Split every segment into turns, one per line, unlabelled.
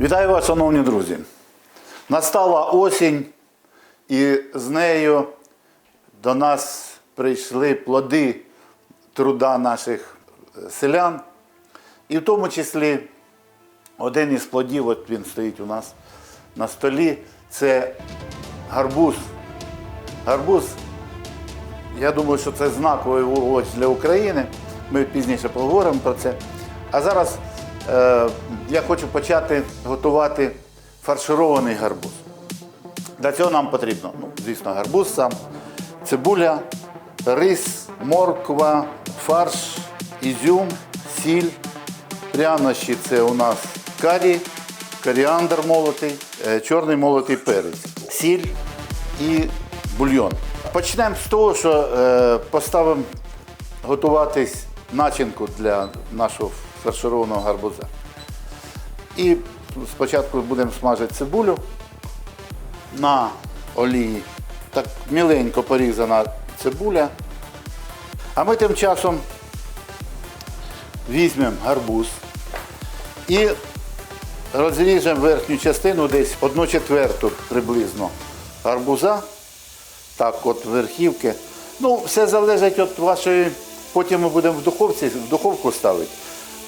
Вітаю вас, шановні друзі. Настала осінь, і з нею до нас прийшли плоди труда наших е, селян. І в тому числі один із плодів, от він стоїть у нас на столі, це гарбуз. Гарбуз, я думаю, що це знаковий овоч для України. Ми пізніше поговоримо про це. А зараз я хочу почати готувати фарширований гарбуз. Для цього нам потрібно, ну, звісно, гарбуз сам, цибуля, рис, морква, фарш, ізюм, сіль. Прянощі це у нас карі, коріандр молотий, е, чорний молотий перець, сіль і бульйон. Почнемо з того, що е, поставимо готуватись начинку для нашого фаршированого гарбуза. І спочатку будемо смажити цибулю на олії. Так міленько порізана цибуля. А ми тим часом візьмемо гарбуз і розріжемо верхню частину десь одну четверту приблизно гарбуза. Так, от верхівки. Ну, все залежить від вашої. Потім ми будемо в духовці, в духовку ставити.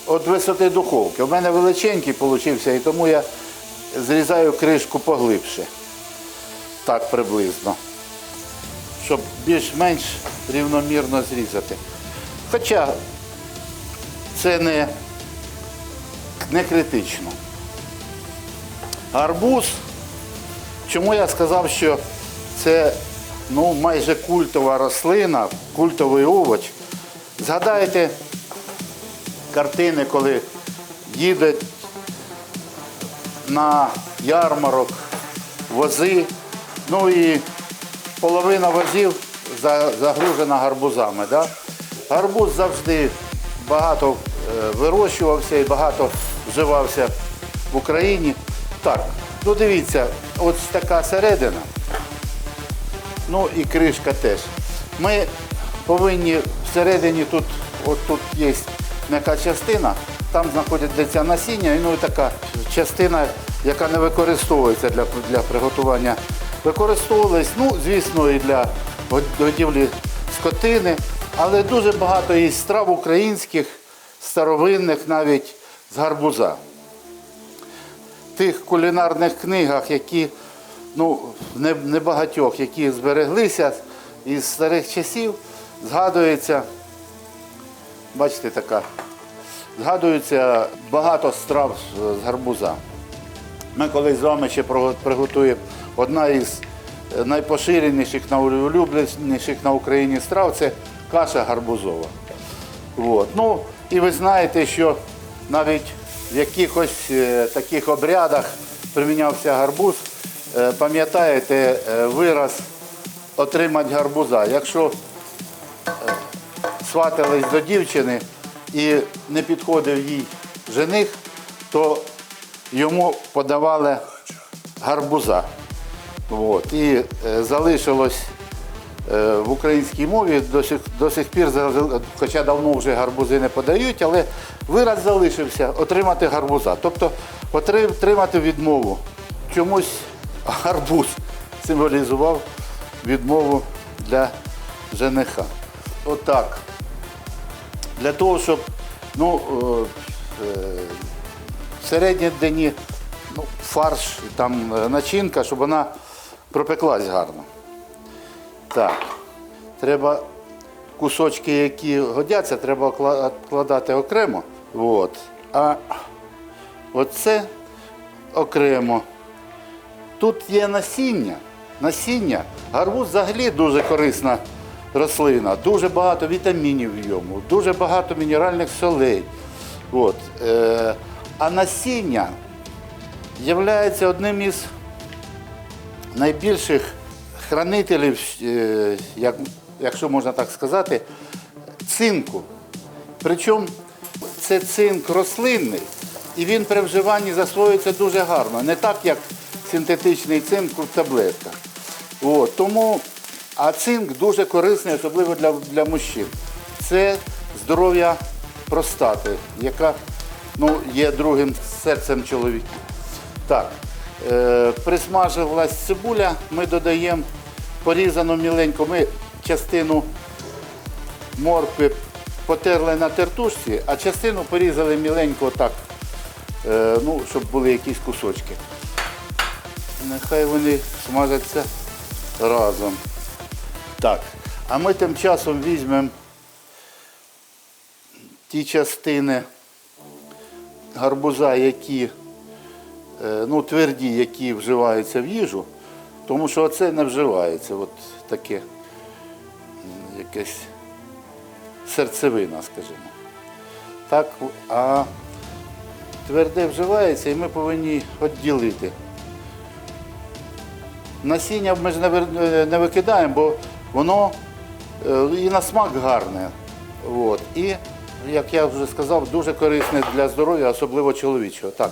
От висоти духовки. У мене величенький вийшов, і тому я зрізаю кришку поглибше. Так приблизно. Щоб більш-менш рівномірно зрізати. Хоча це не, не критично. Гарбуз. Чому я сказав, що це ну, майже культова рослина, культовий овоч. Згадайте картини, коли їдуть на ярмарок вози, ну і половина возів загружена гарбузами. Да? Гарбуз завжди багато е, вирощувався і багато вживався в Україні. Так, ну дивіться, ось така середина. Ну і кришка теж. Ми повинні всередині тут, от тут є м'яка частина, там знаходиться насіння, і ну і така частина, яка не використовується для, для приготування. Використовувалась, ну, звісно, і для годівлі скотини, але дуже багато є страв українських, старовинних навіть з гарбуза В тих кулінарних книгах, які ну, не, небагатьох, які збереглися із старих часів, згадується, бачите, така, згадується багато страв з- гарбуза. Ми колись з вами ще приготуємо одна із е, найпоширеніших, найулюбленіших на Україні страв це каша гарбузова. От. Ну, і ви знаєте, що навіть в якихось е, таких обрядах примінявся гарбуз. Е, пам'ятаєте вираз отримати гарбуза. Якщо сватались до дівчини і не підходив їй жених, то йому подавали гарбуза. От. І е, залишилось е, в українській мові до сих, до сих пір, хоча давно вже гарбузи не подають, але вираз залишився отримати гарбуза. Тобто отримати відмову. Чомусь гарбуз символізував відмову для жениха. Отак. Для того, щоб ну, е, е, середні дні ну, фарш, там е, начинка, щоб вона пропеклась гарно. Так. Треба кусочки, які годяться, треба відкладати окремо. От. А оце окремо. Тут є насіння. Насіння. Гарбуз взагалі дуже корисна рослина, дуже багато вітамінів в ньому, дуже багато мінеральних солей. От. Е, а насіння є одним із найбільших хранителів, е, як, якщо можна так сказати, цинку. Причому це цинк рослинний, і він при вживанні засвоюється дуже гарно. Не так, як синтетичний цинк в таблетках. От, тому, а цинк дуже корисний, особливо для, для мужчин. Це здоров'я простати, яка ну, є другим серцем чоловіків. Так, е, присмажилась цибуля, ми додаємо порізану міленько. Ми частину моркви потерли на тертушці, а частину порізали міленько так, е, ну, щоб були якісь кусочки. Нехай вони смажаться разом. Так, а ми тим часом візьмемо ті частини гарбуза, які е, ну, тверді, які вживаються в їжу, тому що оце не вживається. От таке якесь серцевина, скажімо. Так, а тверде вживається і ми повинні відділити. Насіння ми ж не е, не викидаємо, бо воно е, і на смак гарне. От. І, як я вже сказав, дуже корисне для здоров'я, особливо чоловічого. Так.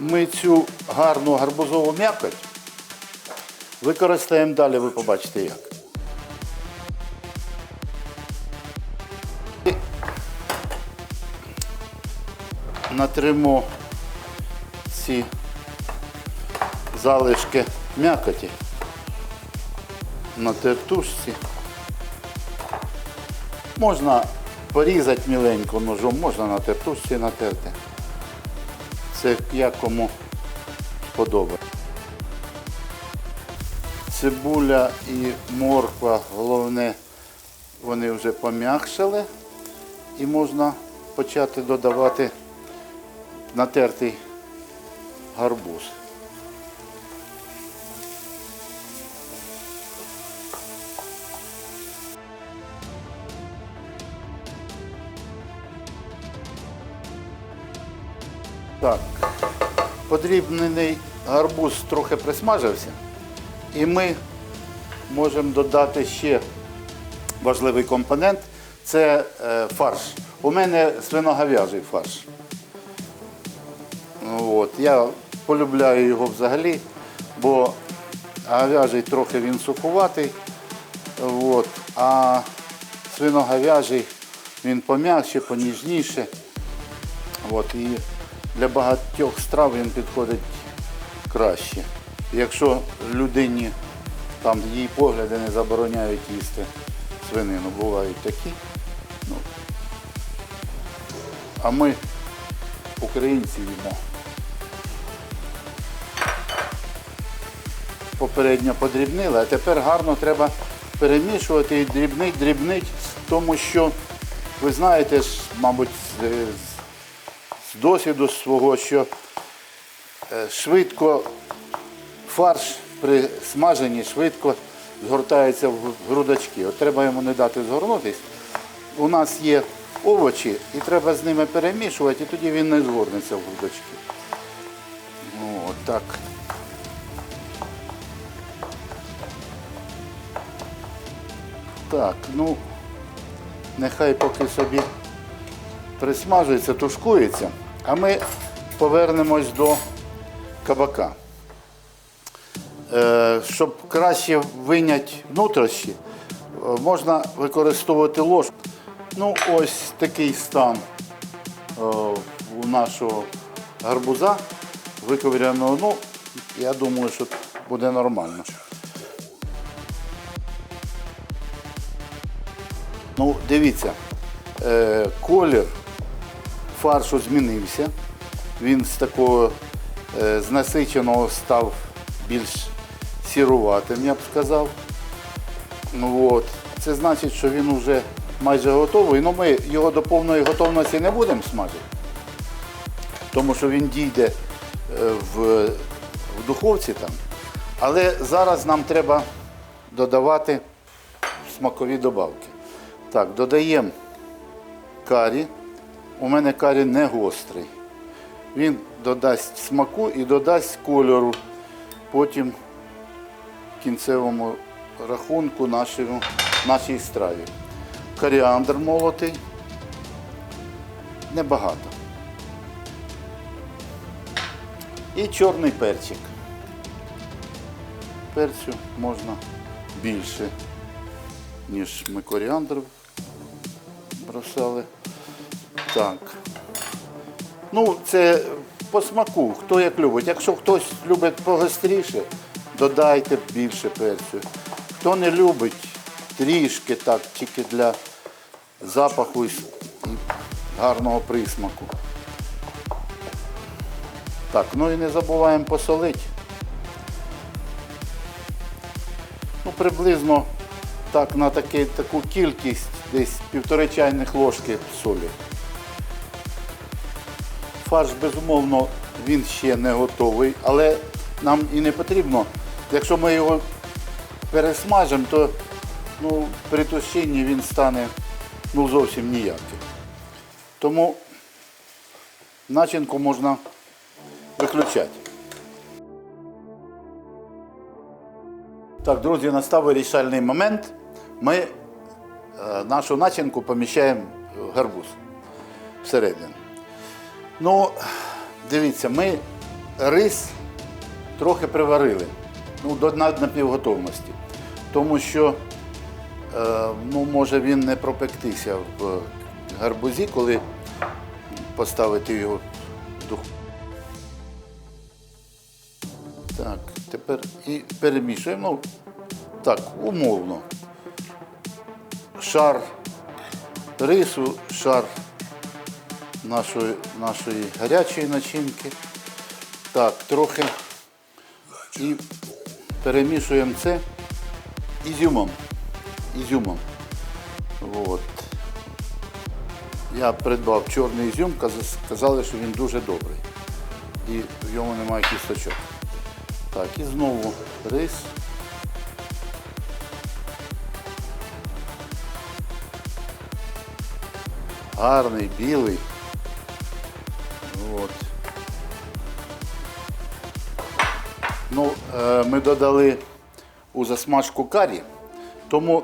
Ми цю гарну гарбузову м'якоть використаємо далі, ви побачите як. Натримо ці залишки м'якоті на тертушці. Можна порізати міленько ножом, можна на тертушці натерти. Це як кому подобається. Цибуля і морква, головне, вони вже пом'якшали і можна почати додавати натертий гарбуз. Так, подрібнений гарбуз трохи присмажився, і ми можемо додати ще важливий компонент це е, фарш. У мене свиногов'яжий фарш. От. Я полюбляю його взагалі, бо говяжий трохи він сухуватий, от. а свиноговяжий він пом'якше, поніжніше. От. І для багатьох страв він підходить краще. Якщо людині там її погляди не забороняють їсти свинину, бувають такі. Ну, а ми українці їмо. Попередньо подрібнили, а тепер гарно треба перемішувати і дрібнить, дрібнить, тому що ви знаєте мабуть, з, досвіду свого, що е, швидко фарш при смаженні швидко згортається в грудочки. От треба йому не дати згорнутись. У нас є овочі, і треба з ними перемішувати, і тоді він не згорнеться в грудочки. Ну, от так. Так, ну, нехай поки собі присмажується, тушкується, а ми повернемось до кабака. Е, щоб краще виняти внутрішні, е, можна використовувати ложку. Ну, ось такий стан е, у нашого гарбуза виковіряного. Ну, я думаю, що буде нормально. Ну, дивіться, е, колір фаршу змінився. Він з такого е, з насиченого став більш сіруватим, я б сказав. Ну, от. Це значить, що він вже майже готовий. Ну, ми його до повної готовності не будемо смажити, тому що він дійде е, в, в духовці там. Але зараз нам треба додавати смакові добавки. Так, додаємо карі. У мене карі не гострий. Він додасть смаку і додасть кольору потім в кінцевому рахунку нашому, нашій страві. Коріандр молотий. Небагато. І чорний перчик. Перцю можна більше, ніж ми коріандр бросали. Так. Ну, це по смаку, хто як любить. Якщо хтось любить погостріше, додайте більше перцю. Хто не любить, трішки так, тільки для запаху і гарного присмаку. Так, ну і не забуваємо посолити. Ну, приблизно так, на таки, таку кількість, десь півтори чайних ложки солі. Фарш, безумовно, він ще не готовий, але нам і не потрібно. Якщо ми його пересмажимо, то ну, при тушінні він стане ну, зовсім ніяким. Тому начинку можна виключати. Так, друзі, настав вирішальний момент. Ми нашу начинку поміщаємо в гарбуз всередину. Ну, дивіться, ми рис трохи приварили ну, до напівготовності. Тому що е, ну, може він не пропектися в гарбузі, коли поставити його в духовку. Так, тепер і перемішуємо. Так, умовно. Шар рису, шар нашої, нашої гарячої начинки. Так, трохи і перемішуємо це ізюмом. Ізюмом. От. Я придбав чорний ізюм, каз- сказали, що він дуже добрий. І в ньому немає кісточок. Так, і знову рис. Гарний, білий. От. Ну, е, ми додали у засмажку карі, тому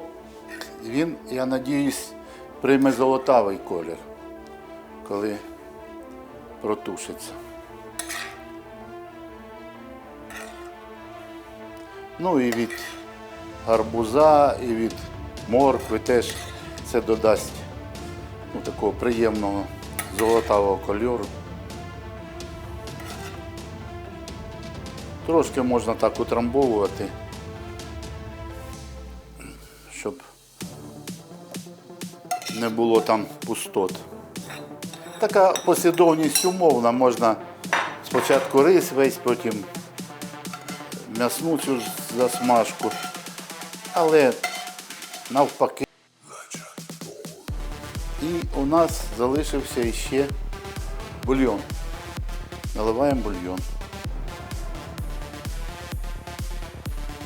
він, я надіюсь, прийме золотавий колір, коли протушиться. Ну і від гарбуза, і від моркви теж це додасть такого приємного золотавого кольору. Трошки можна так утрамбовувати, щоб не було там пустот. Така послідовність умовна, можна спочатку рис весь, потім м'ясну цю засмажку, але навпаки. І у нас залишився іще бульйон. Наливаємо бульйон.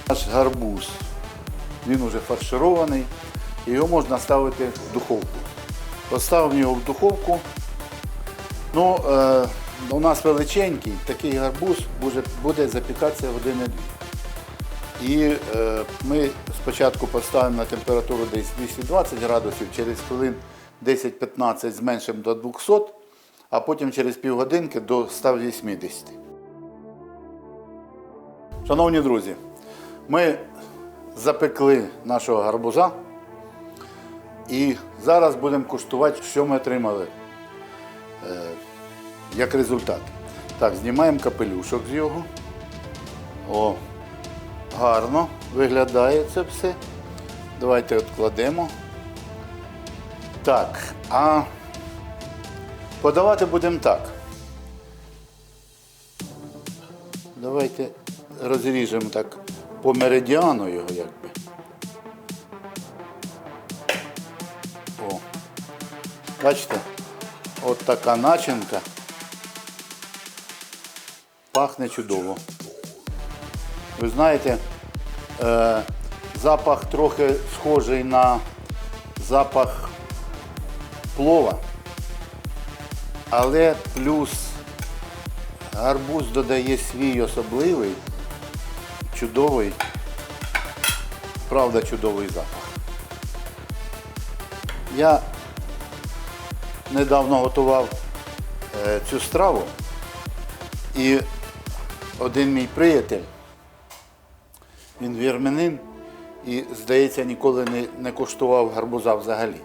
Наш гарбуз, він уже фарширований, його можна ставити в духовку. Поставив його в духовку. Ну, е, у нас величенький, такий гарбуз буде, буде запікатися години дві. І е, ми спочатку поставимо на температуру десь 220 градусів, через хвилин 10-15 зменшимо до 200, а потім через півгодинки до 180. Шановні друзі, ми запекли нашого гарбуза і зараз будемо куштувати, що ми отримали е, як результат. Так, знімаємо капелюшок з його. О, гарно виглядає це все. Давайте відкладемо. Так, а подавати будемо так. Давайте розріжемо так по меридіану його якби. О. Бачите? От така начинка. Пахне чудово. Ви знаєте, е, запах трохи схожий на запах плова, але плюс гарбуз додає свій особливий, чудовий, правда, чудовий запах. Я недавно готував е, цю страву і один мій приятель, він вірменин, і, здається, ніколи не, не коштував гарбуза взагалі.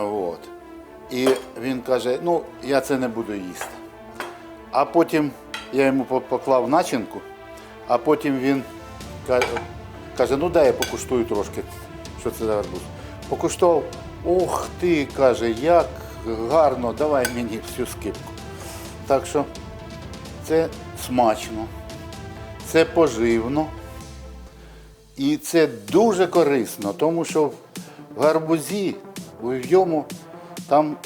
От. І він каже: ну, я це не буду їсти. А потім я йому поклав начинку, а потім він каже, ну дай я покуштую трошки, що це за гарбуз. Покуштував, ох ти, каже, як гарно, давай мені всю скипку. Так що це смачно, це поживно і це дуже корисно, тому що в гарбузі, в йому, там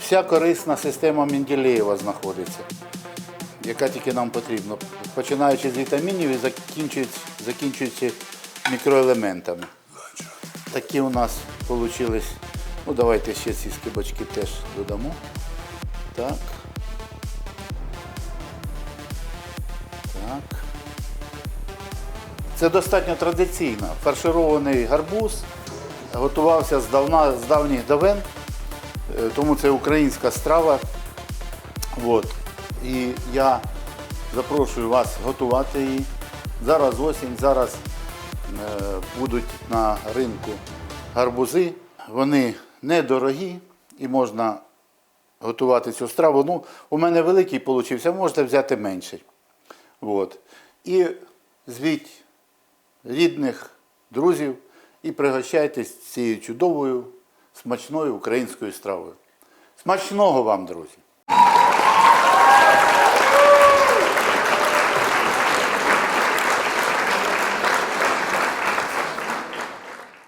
вся корисна система Менделєєва знаходиться яка тільки нам потрібна, починаючи з вітамінів і закінчуючи, закінчуючи мікроелементами. Такі у нас вийшли. Ну, давайте ще ці скибочки теж додамо. Так. Так. Це достатньо традиційно. Фарширований гарбуз готувався з, давна, з давніх давен, е, тому це українська страва. От. І я запрошую вас готувати її. Зараз осінь, зараз е, будуть на ринку гарбузи. Вони недорогі і можна готувати цю страву. Ну, у мене великий получився, можете взяти менший. От. І звіть рідних, друзів і пригощайтесь цією чудовою, смачною українською стравою. Смачного вам, друзі!